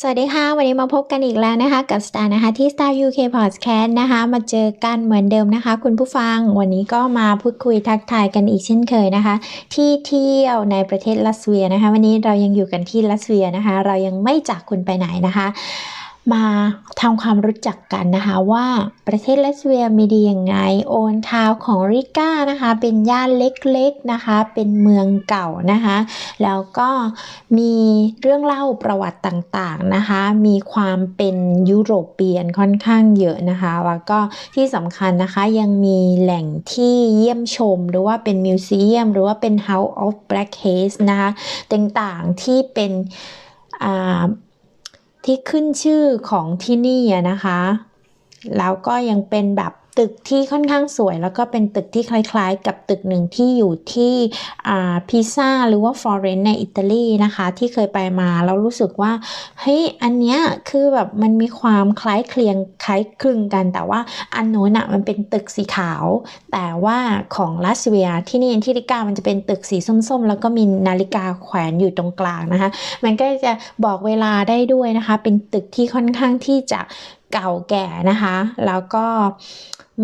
สวัสดีค่ะ วันนี้มาพบกันอีกแล้วนะคะ กับสตาร์นะคะที่ Star UK Podcast นะคะ มาเจอกันเหมือนเดิมนะคะ คุณผู้ฟังวันนี้ก็มาพูดคุยทักทายกันอีกเช่นเคยนะคะ ที่เที่ยวในประเทศรัสเซียนะคะ วันนี้เรายังอยู่กันที่รัสเซียนะคะ เรายังไม่จากคุณไปไหนนะคะ มาทำความรู้จักกันนะคะว่าประเทศรัสเซียมีดีย่างไง โอนทาวของริก้านะคะ เป็นย่านเล็กๆนะคะ เป็นเมืองเก่านะคะ แล้วก็มีเรื่องเล่าประวัติต่างๆนะคะ มีความเป็นยุโรปเปียนค่อนข้างเยอะนะคะ แล้วก็ที่สำคัญนะคะยังมีแหล่งที่เยี่ยมชม หรือว่าเป็นมิวเซียม หรือว่าเป็น House of Black Case นะคะ ต่างๆที่เป็นอ่า ที่ขึ้นชื่อของที่นี่นะคะ แล้วก็ยังเป็นแบบ ตึกที่ค่อนข้างสวย แล้วก็เป็นตึกที่คล้ายๆ กับตึกหนึ่งที่อยู่ที่พิซ่าหรือว่าฟลอเรนซ์ในอิตาลีนะคะ ที่เคยไปมาแล้วรู้สึกว่าเฮ้ยอันเนี้ยคือแบบมันมีความคล้ายเคลียงคล้ายคลึงกัน แต่ว่าอันโน้นอะมันเป็นตึกสีขาว แต่ว่าของลัสเวียที่นี่ที่ริกามันจะเป็นตึกสีส้มๆ แล้วก็มีนาฬิกาแขวนอยู่ตรงกลางนะคะ มันก็จะบอกเวลาได้ด้วยนะคะ เป็นตึกที่ค่อนข้างที่จะ เก่าแก่นะคะ แล้วก็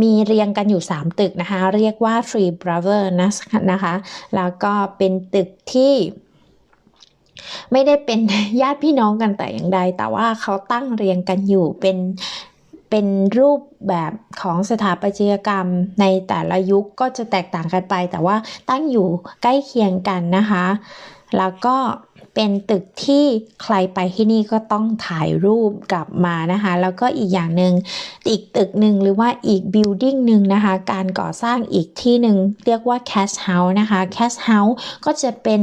มีเรียงกันอยู่ 3 ตึกนะคะ เรียกว่า Free Brother นะคะ แล้วก็เป็นตึกที่ไม่ได้เป็นญาติพี่น้องกันแต่อย่างใด แต่ว่าเขาตั้งเรียงกันอยู่เป็นเป็นรูปแบบของสถาปัตยกรรมในแต่ละยุคก็จะแตกต่างกันไป แต่ว่าตั้งอยู่ใกล้เคียงกันนะคะ แล้วก็ เป็นตึกที่ใครไปที่นี่ก็ต้องถ่ายรูปกลับมานะคะ แล้วก็อีกอย่างหนึ่งอีกตึกหนึ่งหรือว่าอีกบิลดิ้งหนึ่งนะคะ การก่อสร้างอีกที่หนึ่งเรียกว่าแคสเฮาส์นะคะแคสเฮาส์ก็จะเป็น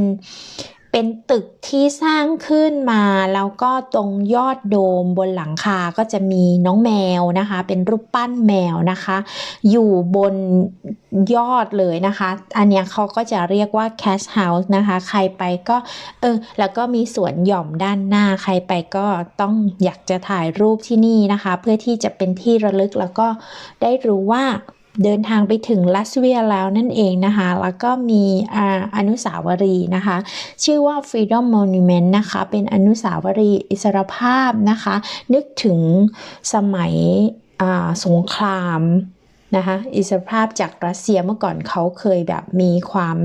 เป็นตึกที่สร้างขึ้นมา แล้วก็ตรงยอดโดมบนหลังคาก็จะมีน้องแมวนะคะ เป็นรูปปั้นแมวนะคะ อยู่บนยอดเลยนะคะ อันนี้เขาก็จะเรียกว่า cash house นะคะ ใครไปก็เออแล้วก็มีสวนหย่อมด้านหน้าใครไปก็ต้องอยากจะถ่ายรูปที่นี่นะคะ เพื่อที่จะเป็นที่ระลึกแล้วก็ได้รู้ว่า เดินทางไปถึงลัสเวียแล้วนั่นเองนะคะ แล้วก็มีอนุสาวรีย์นะคะ ชื่อว่า Freedom Monument นะคะ เป็นอนุสาวรีย์อิสรภาพนะคะ นึกถึงสมัยสงครามนะคะอิสรภาพจากรัสเซียเมื่อก่อนเขาเคยแบบมีความ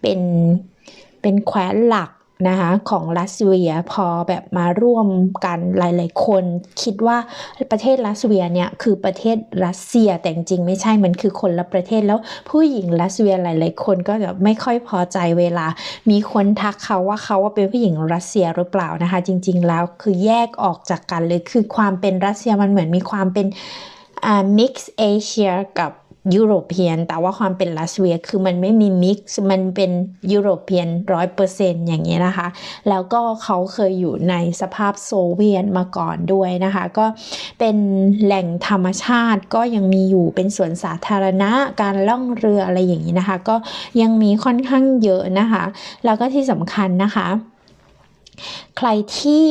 เป็นเป็นแคว้นหลัก นะคะของรัสเซียพอแบบมาร่วมกันหลาย ๆ คน คิดว่าประเทศรัสเซียเนี่ยคือประเทศรัสเซียแต่จริงไม่ใช่มันคือคนละประเทศแล้วผู้หญิงรัสเซียหลาย ๆ คนก็จะไม่ค่อยพอใจเวลา มีคนทักเขาว่าเขาว่าเป็นผู้หญิงรัสเซียหรือเปล่านะคะ จริง ๆ แล้วคือแยกออกจากกันเลยคือความเป็นรัสเซียมันเหมือนมีความเป็นอ่า mix เอเชียกับ ยุโรเปียน แต่ว่าความเป็นรัสเซียคือมันไม่มีมิกซ์มันเป็นยุโรเปียนร้อยเปอร์เซ็นต์อย่างเงี้ยนะคะ แล้วก็เขาเคยอยู่ในสภาพโซเวียตมาก่อนด้วยนะคะ ก็เป็นแหล่งธรรมชาติก็ยังมีอยู่เป็นสวนสาธารณะการล่องเรืออะไรอย่างนี้นะคะ ก็ยังมีค่อนข้างเยอะนะคะ แล้วก็ที่สำคัญนะคะ ใครที่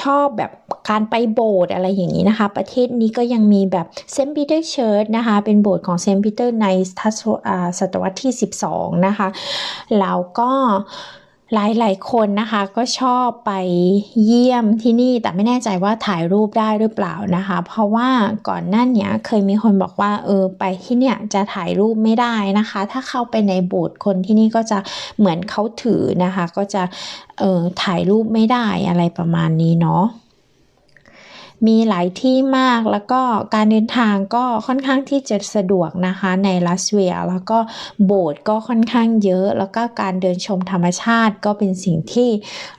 ชอบแบบการไปโบสถ์อะไรอย่างนี้นะคะ ประเทศนี้ก็ยังมีแบบเซนต์ปีเตอร์เชิร์ชนะคะ เป็นโบสถ์ของเซนต์ปีเตอร์ในศตวรรษที่ 12 นะคะ แล้วก็ หลายๆ คนนะคะก็ชอบไปเยี่ยมที่นี่แต่ไม่แน่ใจว่าถ่ายรูปได้หรือเปล่านะคะ เพราะว่าก่อนหน้านี้เคยมีคนบอกว่าเออไปที่เนี่ยจะถ่ายรูปไม่ได้นะคะ ถ้าเข้าไปในโบสถ์คนที่นี่ก็จะเหมือนเขาถือนะคะ ก็จะเออถ่ายรูปไม่ได้อะไรประมาณนี้เนาะ มีหลายที่มากแล้วก็การเดินทางก็ค่อนข้างที่จะสะดวกนะคะในลัสเวียแล้วก็โบสถ์ก็ค่อนข้างเยอะ แล้วก็การเดินชมธรรมชาติก็เป็นสิ่งที่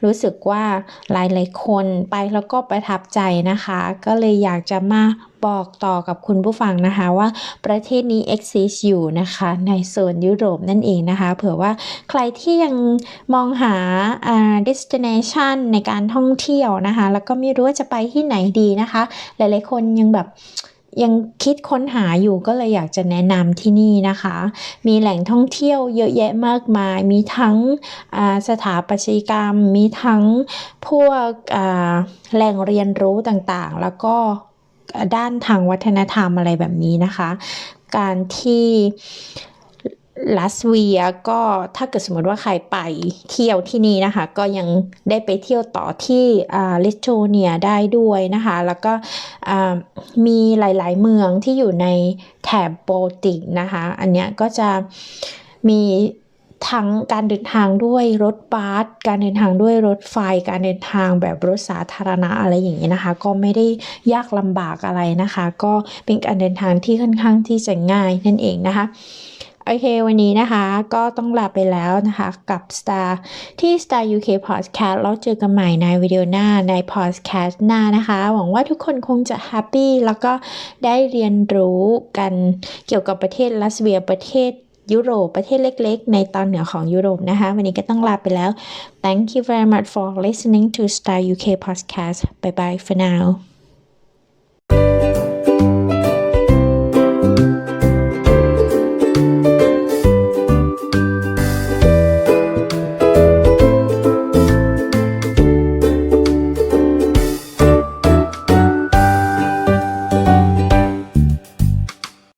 รู้สึกว่าหลายๆคนไปแล้วก็ประทับใจนะคะ ก็เลยอยากจะมา บอกต่อกับคุณผู้ฟังนะคะว่าประเทศนี้ exist อยู่นะคะในโซนยุโรปนั่นเองนะคะ เผื่อว่าใครที่ยังมองหา destination ในการท่องเที่ยวนะคะ แล้วก็ไม่รู้ว่าจะไปที่ไหนดีนะคะ หลายๆคนยังแบบยังคิดค้นหาอยู่ก็เลยอยากจะแนะนำที่นี่นะคะ มีแหล่งท่องเที่ยวเยอะแยะมากมาย มีทั้งสถาปัตยกรรม มีทั้งพวกแหล่งเรียนรู้ต่างๆ แล้วก็ ด้านทางวัฒนธรรมอะไรแบบนี้นะคะ การที่ลัสเวียก็ถ้าเกิดสมมติว่าใครไปเที่ยวที่นี่นะคะ ก็ยังได้ไปเที่ยวต่อที่ลิโทเนียได้ด้วยนะคะ แล้วก็อ่ามีหลายๆเมืองที่อยู่ในแถบโบลติกนะคะ อันเนี้ยก็จะมี ทั้งการเดินทางด้วยรถบัสการเดินทางด้วยรถไฟ การเดินทางแบบรถสาธารณะอะไรอย่างนี้นะคะ ก็ไม่ได้ยากลำบากอะไรนะคะ ก็เป็นการเดินทางที่ค่อนข้างที่จะง่ายนั่นเองนะคะโอเค วันนี้นะคะก็ต้องลาไปแล้วนะคะ กับ Star ที่ Star UK Podcast แล้วเจอกันใหม่ในวิดีโอหน้าใน Podcast หน้านะคะ หวังว่าทุกคนคงจะแฮปปี้แล้วก็ได้เรียนรู้กันเกี่ยวกับประเทศลัสเวียประเทศ ยุโรปประเทศเล็กๆ ในตอนเหนือของยุโรปนะคะ วันนี้ก็ต้องลาไปแล้ว Thank you very much for listening to Star UK Podcast Bye bye for now